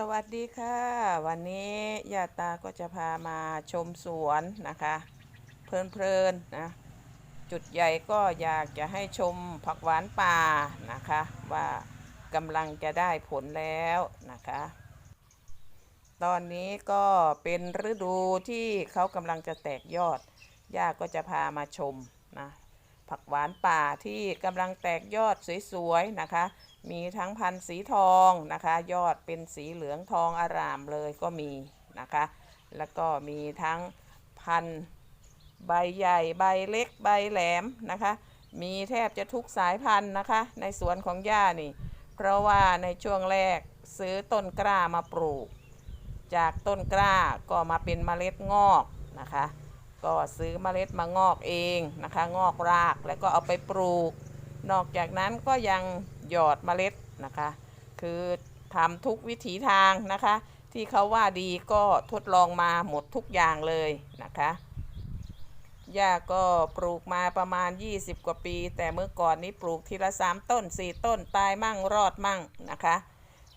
สวัสดีค่ะ วันนี้ญาตาก็จะพามาชมสวนนะคะ เพลินๆนะจุดใหญ่ก็อยากจะให้ชมผักหวานป่านะคะ ว่ากำลังจะได้ผลแล้วนะคะ ตอนนี้ก็เป็นฤดูที่เขากำลังจะแตกยอดย่าก็จะพามาชมนะ ผักหวานป่าที่กำลังแตกยอดสวยๆนะคะ มีทั้งพันธุ์สีทองนะคะ ยอดเป็นสีเหลืองทองอารามเลยก็มีนะคะ แล้วก็มีทั้งพันธุ์ใบใหญ่ใบเล็กใบแหลมนะคะ มีแทบจะทุกสายพันธุ์นะคะ ในสวนของย่านี่ เพราะว่าในช่วงแรกซื้อต้นกล้ามาปลูก จากต้นกล้าก็มาเป็นเมล็ดงอกนะคะ ก็ซื้อเมล็ดมางอกเองนะคะ งอกรากแล้วก็เอาไปปลูก นอกจากนั้นก็ยังหยอดเมล็ดนะคะ คือทำทุกวิถีทางนะคะ ที่เขาว่าดีก็ทดลองมาหมดทุกอย่างเลยนะคะย่าก็ปลูกมาประมาณ 20 กว่าปี แต่เมื่อก่อนนี้ปลูกทีละ 3 ต้น 4 ต้นตายมั่งรอดมั่งนะคะ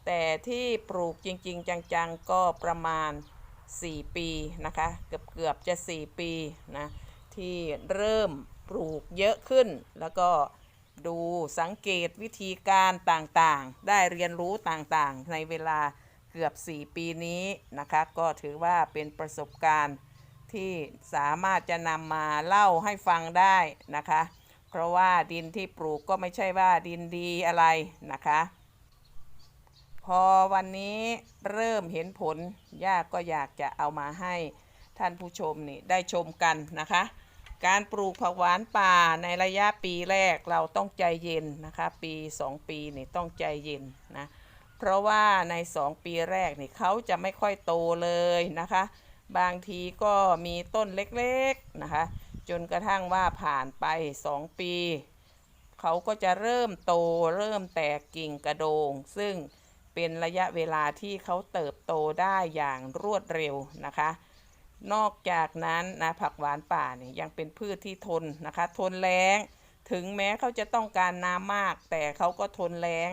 แต่ที่ปลูกจริง ๆ จัง ๆ ก็ประมาณ 4 ปีนะคะเกือบเกือบๆจะ 4 ปีนะที่เริ่มปลูกเยอะขึ้น แล้วก็ดูสังเกตวิธีการต่างๆ ได้เรียนรู้ต่างๆ ในเวลาเกือบ 4 ปีนี้นะคะก็ถือว่าเป็นประสบการณ์ที่สามารถจะนำมาเล่าให้ฟังได้นะคะ เพราะว่าดินที่ปลูกก็ไม่ใช่ว่าดินดีอะไรนะคะ พอวันนี้เริ่มเห็นผลย่าก็อยากจะเอามาให้ท่านผู้ชมนี่ได้ชมกันนะคะ การปลูกผักหวานป่าในระยะปีแรกเราต้องใจเย็นนะคะ ปี 2 ปีนี่ต้องใจเย็นนะ เพราะว่าใน 2 ปีแรกนี่เขาจะไม่ค่อยโตเลยนะคะ บางทีก็มีต้นเล็กๆนะคะ จนกระทั่งว่าผ่านไป 2 ปี เขาก็จะเริ่มโตเริ่มแตกกิ่งกระโดง ซึ่ง เป็นระยะเวลาที่เขาเติบโตได้อย่างรวดเร็วนะคะ นอกจากนั้นนะผักหวานป่าเนี่ยยังเป็นพืชที่ทนนะคะ ทนแล้งถึงแม้เขาจะต้องการน้ำมาก แต่เขาก็ทนแล้ง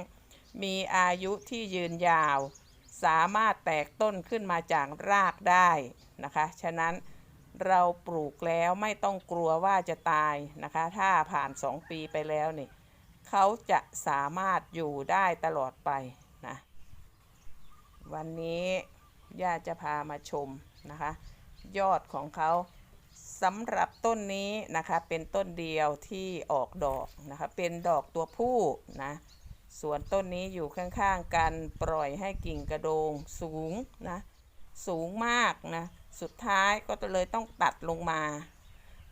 มีอายุที่ยืนยาว สามารถแตกต้นขึ้นมาจากรากได้นะคะ ฉะนั้นเราปลูกแล้วไม่ต้องกลัวว่าจะตายนะคะ ถ้าผ่าน 2 ปีไปแล้วนี่เขาจะสามารถอยู่ได้ตลอดไป วันนี้ย่าจะพามาชมนะคะ ยอดของเขาสำหรับต้นนี้นะคะเป็นต้นเดียวที่ออกดอกนะคะ เป็นดอกตัวผู้นะส่วนต้นนี้อยู่ข้างๆกันปล่อยให้กิ่งกระโดงสูงนะสูงมากนะสุดท้ายก็เลยต้องตัดลงมา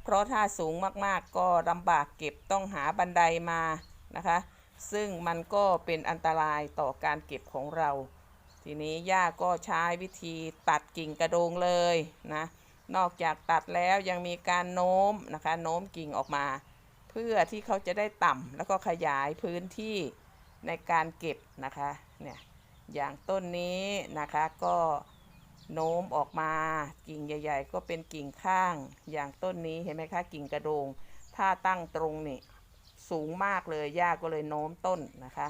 เพราะถ้าสูงมากๆก็ลำบากเก็บต้องหาบันไดมานะคะ ซึ่งมันก็เป็นอันตรายต่อการเก็บของเรา ทีนี้ย่าก็ใช้วิธีตัดกิ่งกระโดงเลยนะ นอกจากตัดแล้วยังมีการโน้มนะคะโน้มกิ่งออกมา เพื่อที่เขาจะได้ต่ำแล้วก็ขยายพื้นที่ในการเก็บนะคะเนี่ยอย่างต้นนี้นะคะก็โน้มออกมากิ่งใหญ่ ๆ ก็เป็นกิ่งข้าง อย่างต้นนี้เห็นไหมคะกิ่งกระโดง ถ้าตั้งตรงนี่สูงมากเลยย่าก็เลยโน้มต้นนะคะ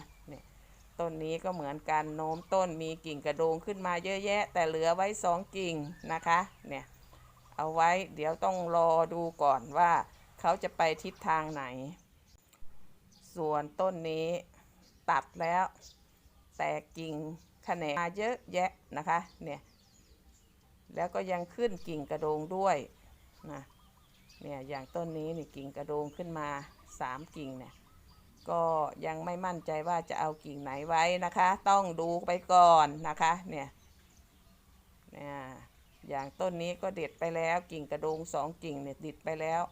ต้นนี้ก็เหมือนกันโน้มต้นมีกิ่งกระโดงขึ้นมาเยอะแยะ แต่เหลือไว้สองกิ่งนะคะเนี่ยเอาไว้เดี๋ยวต้องรอดูก่อนว่าเขาจะไปทิศทางไหน ส่วนต้นนี้ตัดแล้ว แต่กิ่งแขนงมาเยอะแยะนะคะเนี่ยแล้วก็ยังขึ้นกิ่งกระโดงด้วยนะเนี่ยอย่างต้นนี้นี่กิ่งกระโดงขึ้นมาสามกิ่งเนี่ย ก็ยังไม่มั่นใจว่าจะเอากิ่งไหนไว้นะคะ ต้องดูไปก่อนนะคะเนี่ยเนี่ยอย่างต้นนี้ก็เด็ดไปแล้วกิ่งกระดงสองกิ่งเนี่ยดิดไปแล้ว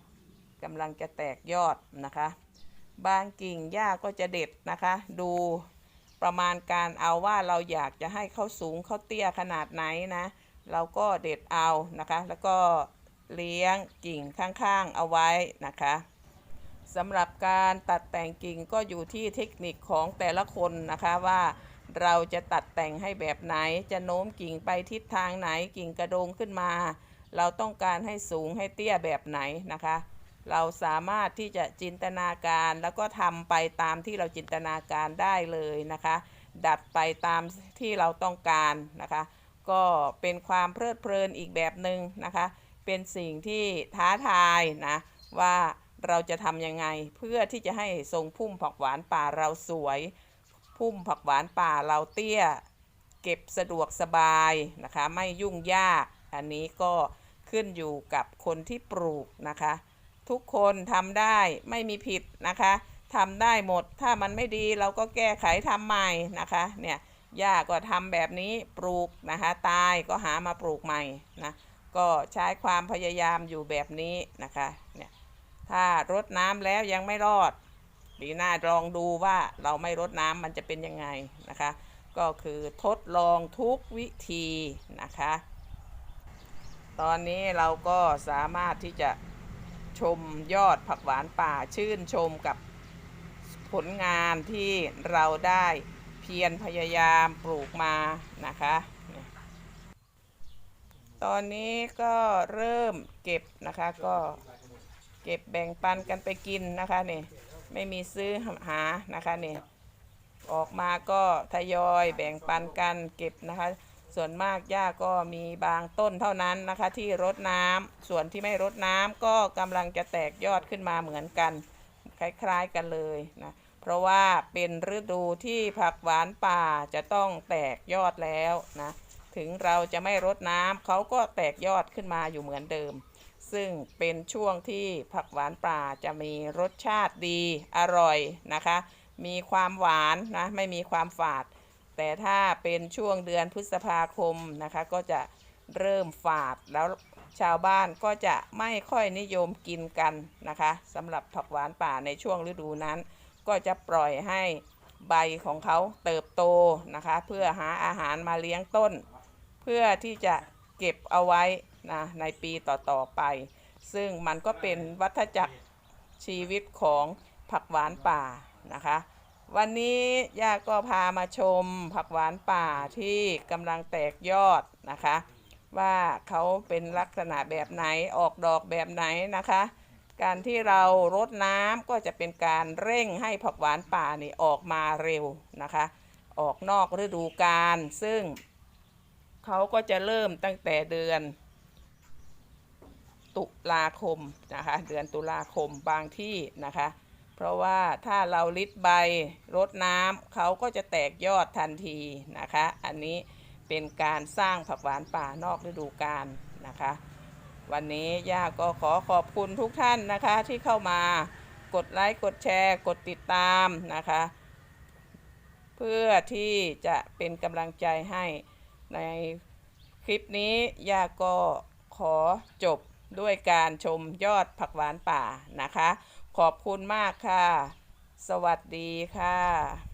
กำลังจะแตกยอดนะคะ บางกิ่งหญ้าก็จะเด็ดนะคะ ดูประมาณการเอาว่าเราอยากจะให้เขาสูงเขาเตี้ยขนาดไหนนะ เราก็เด็ดเอานะคะ แล้วก็เลี้ยงกิ่งข้างๆเอาไว้นะคะ สำหรับการตัดแต่งกิ่งก็อยู่ที่เทคนิคของแต่ละคนนะคะว่าเราจะตัดแต่งให้แบบไหน จะโน้มกิ่งไปทิศทางไหนกิ่งกระโดงขึ้นมา เราต้องการให้สูงให้เตี้ยแบบไหนนะคะ เราสามารถที่จะจินตนาการแล้วก็ทำไปตามที่เราจินตนาการได้เลยนะคะ ดัดไปตามที่เราต้องการนะคะ ก็เป็นความเพลิดเพลินอีกแบบหนึ่งนะคะ เป็นสิ่งที่ท้าทายนะว่า เราจะทำยังไงเพื่อที่จะให้ทรงพุ่มผักหวานป่าเราสวย พุ่มผักหวานป่าเราเตี้ย เก็บสะดวกสบายนะคะ ไม่ยุ่งยาก อันนี้ก็ขึ้นอยู่กับคนที่ปลูกนะคะ ทุกคนทำได้ไม่มีผิดนะคะทำได้หมดถ้ามันไม่ดีเราก็แก้ไขทำใหม่นะคะเนี่ยย่าก็ทำแบบนี้ปลูกนะคะตายก็หามาปลูกใหม่นะก็ใช้ความพยายามอยู่แบบนี้นะคะเนี่ย ถ้ารดน้ำแล้วยังไม่รอดปีหน้าลองดูว่าเราไม่รดน้ำมันจะเป็นยังไงนะคะ ก็คือทดลองทุกวิธีนะคะ ตอนนี้เราก็สามารถที่จะชมยอดผักหวานป่าชื่นชมกับผลงานที่เราได้เพียรพยายามปลูกมานะคะ ตอนนี้ก็เริ่มเก็บนะคะก็ เก็บแบ่งปันกันไปกินนะคะนี่ไม่มีซื้อหานะคะนี่ออกมาก็ทยอยแบ่งปันกันเก็บนะคะ ส่วนมากหญ้าก็มีบางต้นเท่านั้นนะคะ ที่รดน้ำส่วนที่ไม่รดน้ำก็กำลังจะแตกยอดขึ้นมาเหมือนกัน คล้ายๆกันเลยนะเพราะว่าเป็นฤดูที่ผักหวานป่าจะต้องแตกยอดแล้วนะถึงเราจะไม่รดน้ำเขาก็แตกยอดขึ้นมาอยู่เหมือนเดิม ซึ่งเป็นช่วงที่ผักหวานป่าจะมีรสชาติดีอร่อยนะคะ มีความหวานนะไม่มีความฝาด แต่ถ้าเป็นช่วงเดือนพฤษภาคมนะคะ ก็จะเริ่มฝาดแล้วชาวบ้านก็จะไม่ค่อยนิยมกินกันนะคะสำหรับผักหวานป่าในช่วงฤดูนั้น ก็จะปล่อยให้ใบของเขาเติบโตนะคะ เพื่อหาอาหารมาเลี้ยงต้น เพื่อที่จะเก็บเอาไว้ นะในปีต่อๆไป ซึ่งมันก็เป็นวัฏจักรชีวิตของผักหวานป่านะคะ วันนี้ย่าก็พามาชมผักหวานป่าที่กำลังแตกยอดนะคะ ว่าเขาเป็นลักษณะแบบไหนออกดอกแบบไหนนะคะ การที่เรารดน้ำก็จะเป็นการเร่งให้ผักหวานป่านี่ออกมาเร็วนะคะ ออกนอกฤดูกาลซึ่งเขาก็จะเริ่มตั้งแต่เดือน ตุลาคมนะคะเดือนตุลาคมบางที่นะคะ เพราะว่าถ้าเราลิดใบรดน้ำเขาก็จะแตกยอดทันทีนะคะ อันนี้เป็นการสร้างผักหวานป่านอกฤดูกาลนะคะ วันนี้ย่าก็ขอขอบคุณทุกท่านนะคะที่เข้ามากดไลค์กดแชร์ กดติดตามนะคะ เพื่อที่จะเป็นกำลังใจให้ในคลิปนี้ย่าก็ขอจบ ด้วยการชมยอดผักหวานป่านะคะ ขอบคุณมากค่ะ สวัสดีค่ะ